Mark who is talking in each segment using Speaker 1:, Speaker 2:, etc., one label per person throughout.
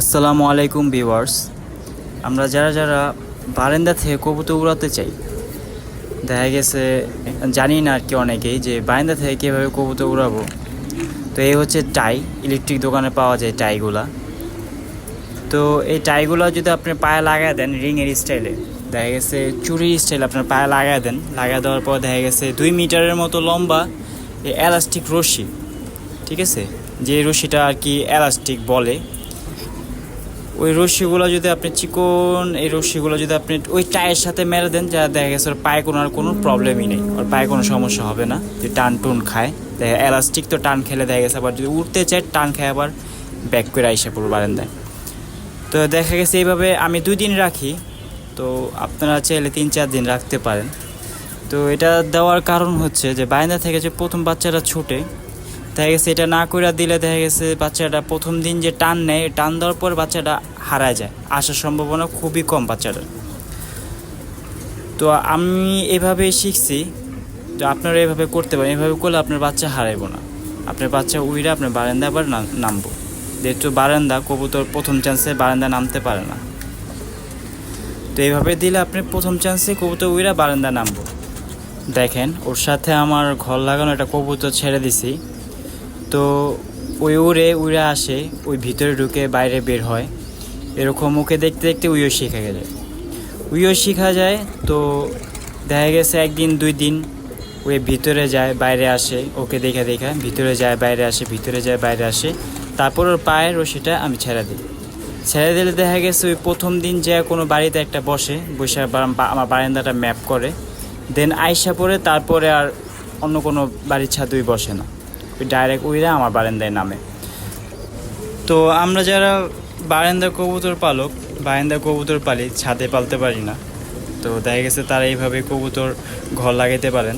Speaker 1: আসসালামু আলাইকুম ভিউয়ার্স। আমরা যারা যারা বারান্দা থেকে কবুতর উড়াতে চাই, দেখা গেছে, জানি না আর কি অনেকেই যে বারান্দা থেকে কীভাবে কবুতর উড়াবো। তো এই হচ্ছে টাই, ইলেকট্রিক দোকানে পাওয়া যায় টাইগুলা। তো এই টাইগুলো যদি আপনি পায়ে লাগায় দেন রিংয়ের স্টাইলে দেখা গেছে চুরি স্টাইল আপনার পায়ে লাগায় দেন, লাগায় দেওয়ার পর দেখা গেছে দুই মিটারের মতো লম্বা এই এলাস্টিক রশ্মি, ঠিক আছে? যে রশ্মিটা আর কি এলাস্টিক বলে ওই রশ্মিগুলো যদি আপনি চিকন, এই রশ্মিগুলো যদি আপনি ওই টায়ের সাথে মেরে দেন, যা দেখা গেছে ওর পায়ে কোনো আর কোনো প্রবলেমই নেই। ওর পায়ে কোনো সমস্যা হবে না। যে টান টুন খায়। দেখা এলাস্টিক তো টান খেলে দেখা গেছে আবার যদি উঠতে চায়, টান খায় আবার ব্যাক করে আইসা পুরো বারান্দায়। তো দেখা গেছে এইভাবে আমি দুই দিন রাখি। তো আপনারা চাইলে তিন চার দিন রাখতে পারেন। তো এটা দেওয়ার কারণ হচ্ছে যে বারান্দা থেকে যে প্রথম বাচ্চাটা ছুটে দেখা গেছে এটা না করে দিলে দেখা গেছে বাচ্চাটা প্রথম দিন যে টান নেয় টান দেওয়ার পর বাচ্চাটা হারায় যায়। আসার সম্ভাবনা খুবই কম বাচ্চাটার। তো আমি এভাবে শিখছি, তো আপনারা এভাবে করতে পারেন। এভাবে করলে আপনার বাচ্চা হারাইব না। আপনার বাচ্চা উইরা আপনার বারান্দা আবার নামবো। যেহেতু বারান্দা, কবুতর প্রথম চান্সে বারান্দা নামতে পারে না। তো এইভাবে দিলে আপনি প্রথম চান্সে কবুতর উইরা বারান্দা নামবো। দেখেন, ওর সাথে আমার ঘর লাগানো একটা কবুতর ছেড়ে দিছি। তো ওই উড়ে উড়ে আসে, ওই ভিতরে ঢুকে বাইরে বের হয়। এরকম ওকে দেখতে দেখতে উইও শেখা গেলে। উইও শেখা যায়, তো দেখা গেছে একদিন, দুই দিন ওই ভিতরে যায়, বাইরে আসে, ওকে দেখে দেখা, ভিতরে যায়, বাইরে আসে, ভিতরে যায়, বাইরে আসে। তারপর ওর পায়ের রশিটা আমি ছেড়ে দিই। ছেড়ে দিলে দেখা গেছে ওই প্রথম দিন যে কোনো বাড়িতে একটা বসে বসে আমার বারান্দাটা ম্যাপ করে। দেন আইসা পরে তারপরে আর অন্য কোনো বাড়ির ছাদুই বসে না। ডাইরেক্ট উইরা আমার বারান্দায় নামে। তো আমরা যারা বারান্দা কবুতর পালক, বারান্দা কবুতর পালি, ছাদে পালতে পারি না। তো দেখা গেছে তারা এইভাবে কবুতর ঘর লাগাইতে পারেন।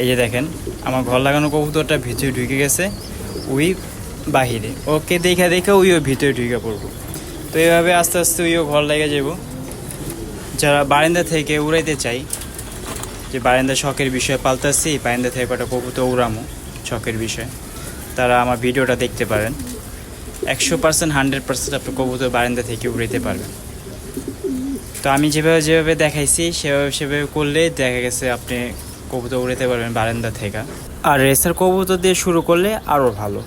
Speaker 1: এই যে দেখেন, আমার ঘর লাগানো কবুতরটা ভিতরে ঢুকে গেছে, উই বাহিরে। ওকে দেখে দেখে উইও ভিতরে ঢুকে পড়ব। তো এইভাবে আস্তে আস্তে উইও ঘর লেগে যাব। যারা বারান্দা থেকে উড়াইতে চাই, যে বারান্দা শখের বিষয়ে পাল্টাচ্ছি বারান্দা থেকে কটা কবুতর উড়ামো। শখের বিষয়। তারা আমার ভিডিওটা দেখতে পারেন। একশো পার্সেন্ট, হান্ড্রেড পার্সেন্ট আপনি কবুতর বারান্দা থেকে উড়াইতে পারবেন। তো আমি যেভাবে যেভাবে দেখাইছি, সেভাবে সেভাবে করলে দেখা গেছে আপনি কবুতর উড়াতে পারবেন বারান্দা থেকে। আর রেসার কবুতর দিয়ে শুরু করলে আরও ভালো।